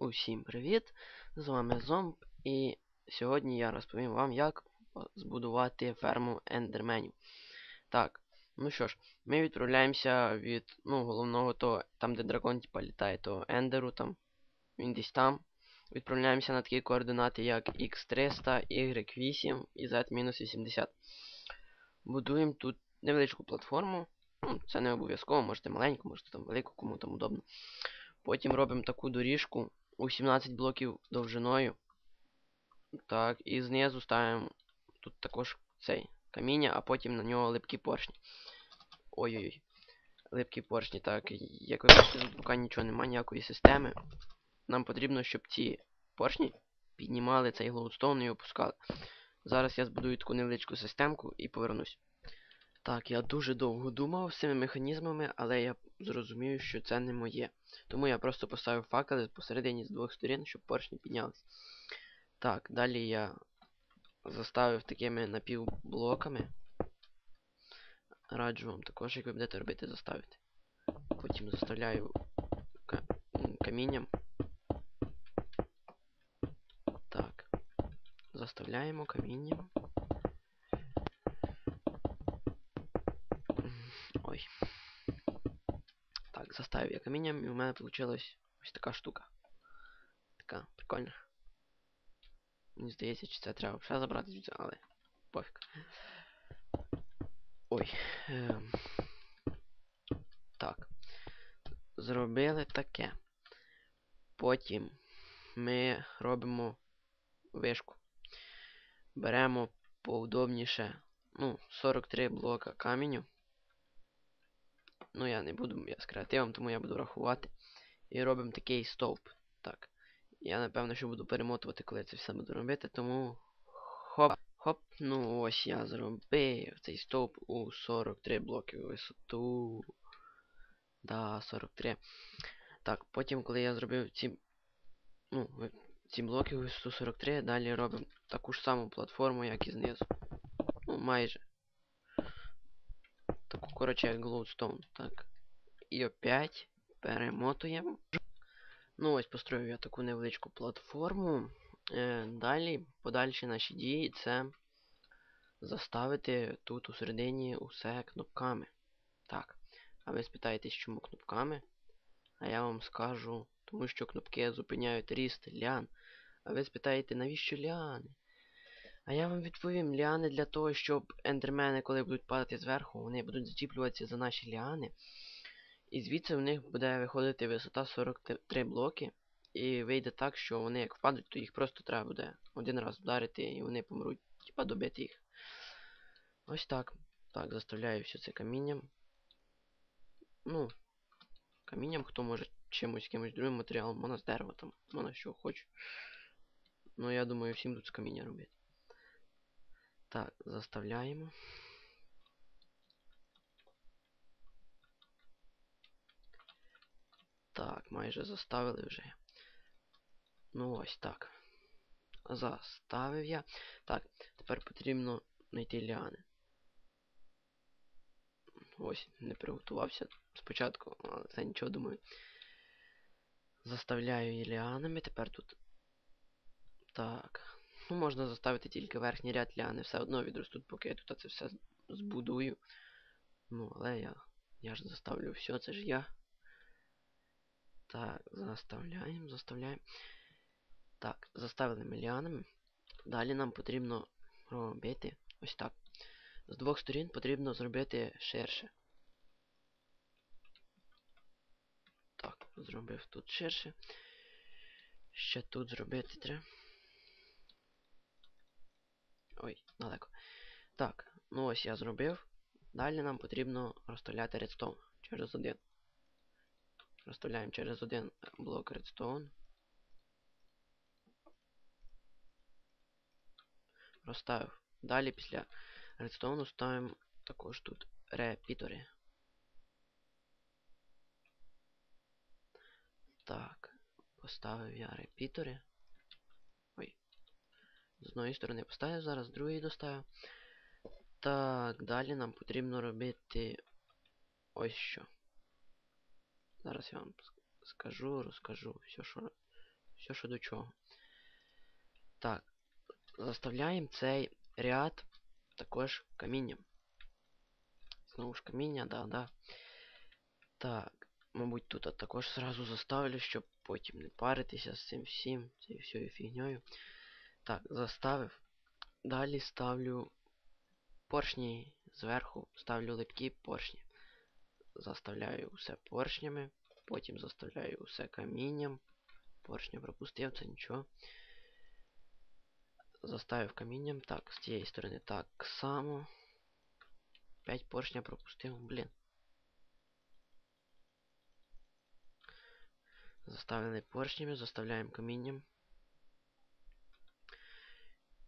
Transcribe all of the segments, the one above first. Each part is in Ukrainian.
Усім привіт! З вами Зомб, і сьогодні я розповім вам, як збудувати ферму ендерменів. Так, ну що ж, ми відправляємося від ну, головного то, там де дракон типа літає, то ендеру там. Він десь там. Відправляємося на такі координати, як X300, Y8 і Z-80. Будуємо тут невеличку платформу. Ну, Це не обов'язково, можете маленьку, можете там велику, кому там удобно. Потім робимо таку доріжку у 17 блоків довжиною. Так, і знизу ставимо тут також цей каміння, а потім на нього липкі поршні. Ой-ой-ой. Липкі поршні, так. Як ви бачите, тут поки нічого немає, ніякої системи. Нам потрібно, щоб ці поршні піднімали цей глоудстоун і опускали. Зараз я збудую таку невеличку системку і повернусь. Так, я дуже довго думав з цими механізмами, але я зрозумів, що це не моє. Тому я просто поставив факели посередині з двох сторін, щоб поршні піднялися. Так, далі я заставив такими напівблоками. Раджу вам також, як ви будете робити, заставити. Потім заставляю камінням. Так. Заставляємо камінням. Ой. Так, заставив я камінням і у мене вийшла ось така штука. Така прикольна. Мені здається, чи це треба ще забрати але пофіг. Ой. Ем. Так. Зробили таке. Потім ми робимо вишку. Беремо поудобніше, ну, 43 блока каменю. Ну, я не буду я з креативом, тому я буду рахувати. І робимо такий стовп. Так. Я напевно що буду перемотувати, коли це все буду робити, тому хоп, хоп, ну ось я зробив цей стовп у 43 блоки висоту. Да, 43. Так, потім, коли я зробив ці. Ну, ці блоки висоту 43, далі робимо таку ж саму платформу, як і знизу. Ну, майже. Коротше, як Glowstone. Так. І опять перемотуємо. Ну, ось построїв я таку невеличку платформу. Е, Далі, подальші наші дії це заставити тут у середині усе кнопками. Так. А ви спитаєтесь, чому кнопками? А я вам скажу, тому що кнопки зупиняють ріст ліан. А ви спитаєте, навіщо ліани? А я вам відповім, ліани для того, щоб ендермени, коли будуть падати зверху, вони будуть зачіплюватися за наші ліани. І звідси в них буде виходити висота 43 блоки. І вийде так, що вони як впадуть, то їх просто треба буде один раз вдарити і вони помруть, типа добити їх. Ось так. Так, заставляю все це камінням. Ну, камінням, хто може чимось якимось другим матеріалом, можна з дерева там, можна що хоче. Ну, я думаю, всім тут з каміння робити. Так, заставляємо. Так, майже заставили вже. Ну ось так. Заставив я. Так, тепер потрібно знайти ліани. Ось, не приготувався спочатку, але це нічого думаю. Заставляю її ліанами. Тепер тут. Так. Ну, можна заставити тільки верхній ряд ліани. Все одно відростуть, поки я тут це все збудую. Ну, але я. Я ж заставлю все, це ж я. Так, заставляємо, заставляємо. Так, заставили ми ліанами. Далі нам потрібно робити ось так. З двох сторін потрібно зробити ширше. Так, зробив тут ширше. Ще тут зробити треба. Ой, далеко. Так, ну ось я зробив. Далі нам потрібно розставляти редстоун через один. Розставляємо через один блок редстоун. Розставив. Далі після редстоуну ставимо також тут репітори. Так, поставив я репітори. З одної сторони поставив, зараз з другої доставив. Так, далі нам потрібно робити ось що. Зараз я вам скажу, розкажу все, що Все, що до чого. Так. Заставляємо цей ряд також камінням. Знову ж каміння, да, да. Так, мабуть, тут також сразу заставлю, щоб потім не паритися з цим всім, цією всією фігньою. Так, заставив. Далі ставлю поршні зверху, ставлю липкі поршні. Заставляю усе поршнями, потім заставляю усе камінням. Поршня пропустив, це нічого. Заставив камінням. Так, з цієї сторони так само. 5 поршня пропустив, блін. Заставлений поршнями, заставляємо камінням.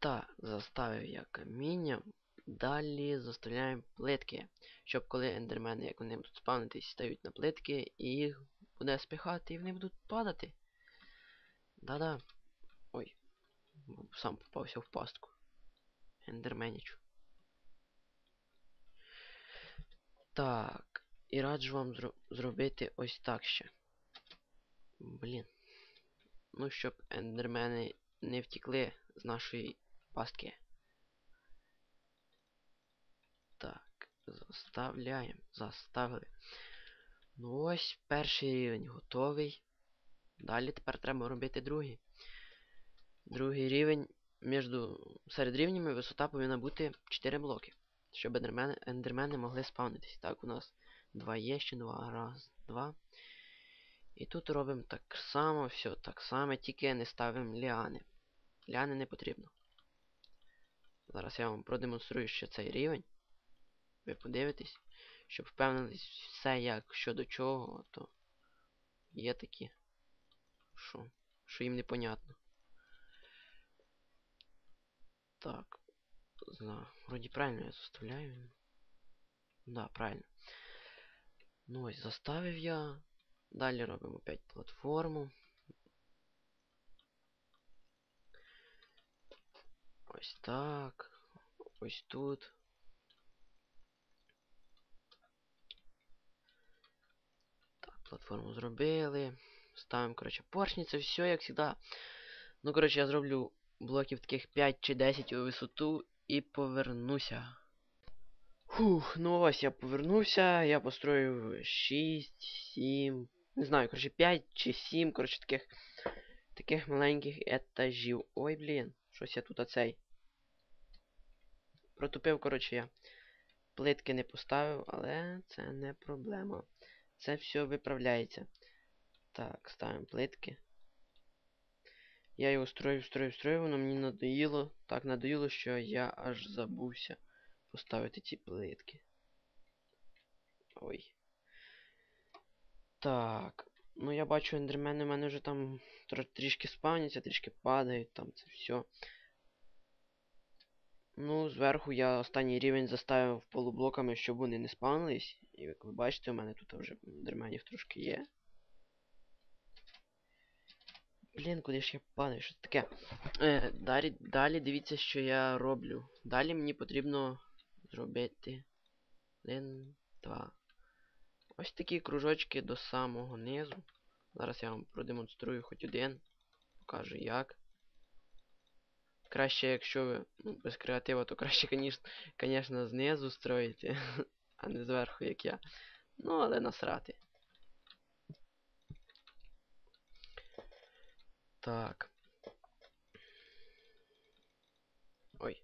Так, заставив я камінням. Далі заставляємо плитки. Щоб коли ендермени, як вони будуть спавнитись, стають на плитки, і їх буде спихати і вони будуть падати. Да-да. Ой. Сам попався в пастку. Ендерменічу. Так. І раджу вам зро зробити ось так ще. Блін. Ну, щоб ендермени не втікли з нашої пастки. Так, заставляємо. Заставили. Ну ось перший рівень готовий. Далі тепер треба робити другий. Другий рівень між серед рівнями висота повинна бути 4 блоки. Щоб ендермени, ендермени могли спавнитись. Так, у нас 2 є, ще 2. Раз, два. І тут робимо так само, все так само, тільки не ставимо ліани. Ліани не потрібно. Зараз я вам продемонструю ще цей рівень. Ви подивитесь, щоб впевнились все як щодо чого, то є такі, що, що їм непонятно. Так. Знаю. Вроді правильно я заставляю. Да, правильно. Ну ось заставив я. Далі робимо опять платформу. Ось так. Ось тут. Так, платформу зробили. Ставимо, коротше, поршні, це все, як завжди. Ну, коротше, я зроблю блоків таких 5 чи 10 у висоту і повернуся. Фух, ну ось я повернувся, я построїв 6, 7, не знаю, коротше, 5 чи 7, коротше, таких таких маленьких етажів. Ой, блін, щось я тут оцей. Протупив, коротше, я. Плитки не поставив, але це не проблема. Це все виправляється. Так, ставимо плитки. Я його строїв, строїв, строїв, воно мені надоїло. Так надоїло, що я аж забувся поставити ці плитки. Ой. Так. Ну я бачу, ендермени у мене вже там трішки спавняться, трішки падають, там це все. Ну, зверху я останній рівень заставив полублоками, щоб вони не спавнились. І як ви бачите, у мене тут вже ендерменів трошки є. Блін, куди ж я падаю? Що це таке? Е, Далі далі дивіться, що я роблю. Далі мені потрібно зробити. Один, два. Ось такі кружочки до самого низу. Зараз я вам продемонструю хоч один. Покажу як. Краще, якщо ви ну, без креатива, то краще, звісно, знизу строїти, а не зверху, як я. Ну, але насрати. Так. Ой.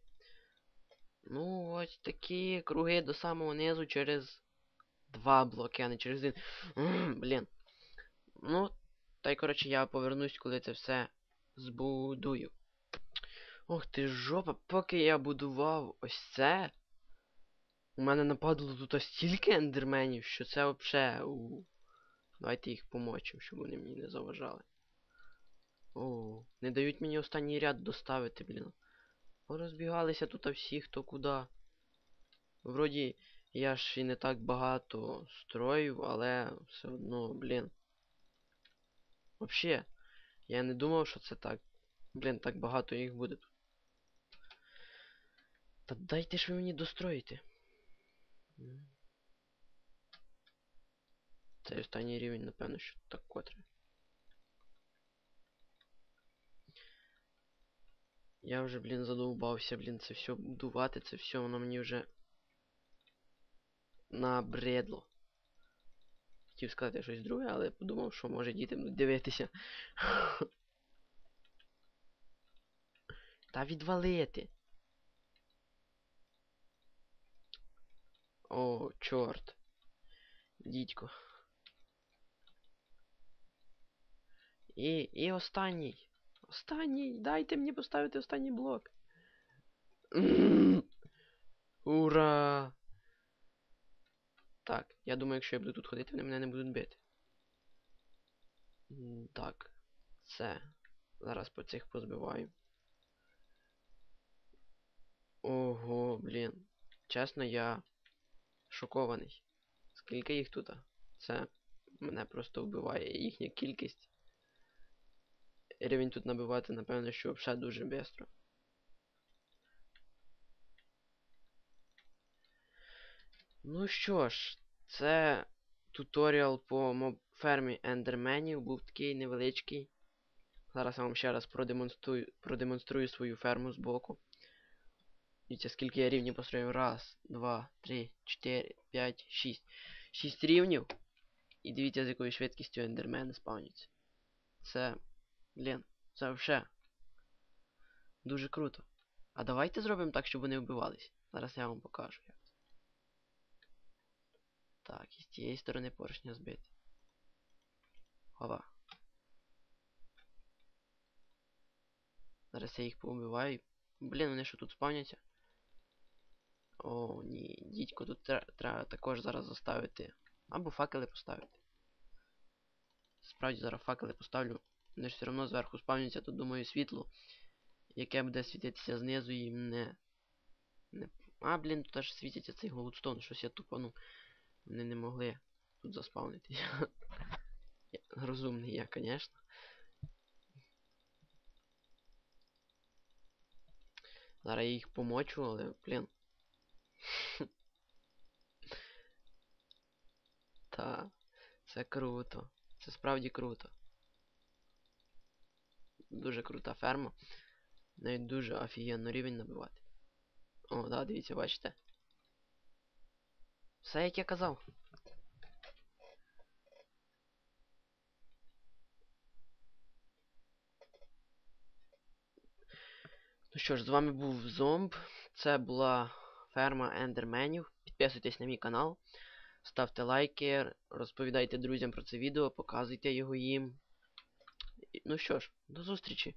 Ну, ось такі круги до самого низу через два блоки, а не через один. Блін. Ну, та й коротше я повернусь, коли це все збудую. Ох ти жопа, поки я будував ось це. У мене нападало тут стільки ендерменів, що це взагалі. У... Давайте їх помочимо, щоб вони мені не заважали. О, не дають мені останній ряд доставити, блін. Розбігалися тут всі, хто куди. Вроді, я ж і не так багато строїв, але все одно, блін. Взагалі, я не думав, що це так. Блін, так багато їх буде. Та дайте ж ви мені достроїти. Це останній рівень, напевно, що так котре. Я вже, блін, задовбався, блін, це все будувати, це все, воно мені вже набредло. Хотів сказати щось друге, але подумав, що може будуть дивитися. Та відвалити. О, чорт. Дідько. І, і останній. Останній. Дайте мені поставити останній блок. Ура! Я думаю, якщо я буду тут ходити, вони мене не будуть бити. Так. Це. Зараз по цих позбиваю. Ого, блін. Чесно, я шокований. Скільки їх тут? Це мене просто вбиває їхня кількість. Рівень тут набивати, напевно, що взагалі дуже швидко. Ну що ж, це туторіал по фермі ендерменів. Був такий невеличкий. Зараз я вам ще раз продемонструю, продемонструю свою ферму збоку. Дивіться, скільки я рівнів построїв. Раз, два, три, чотири, п'ять, шість. Шість рівнів. І дивіться, з якою швидкістю ендермени спавняться. Це. Блін, це вже. Дуже круто. А давайте зробимо так, щоб вони вбивались. Зараз я вам покажу. Так, і з цієї сторони поршня збити. Хова. Зараз я їх поубиваю. Блін, вони що тут спавняться? О, ні, дідько, тут тре- треба також зараз заставити. Або факели поставити. Справді зараз факели поставлю. Вони ж все одно зверху спавняться, тут думаю світло. Яке буде світитися знизу і не. не... А, блін, тут аж світиться цей голдстон, щось я тупану. Вони не могли тут заспавнитися. Розумний я, звісно. Зараз я їх помочу, але, блін. Та, це круто. Це справді круто. Дуже крута ферма. Навіть дуже офігенно рівень набивати. О, да, дивіться, бачите. Все як я казав. Ну що ж, з вами був Зомб. Це була ферма ендерменів. Підписуйтесь на мій канал, ставте лайки, розповідайте друзям про це відео, показуйте його їм. Ну що ж, до зустрічі!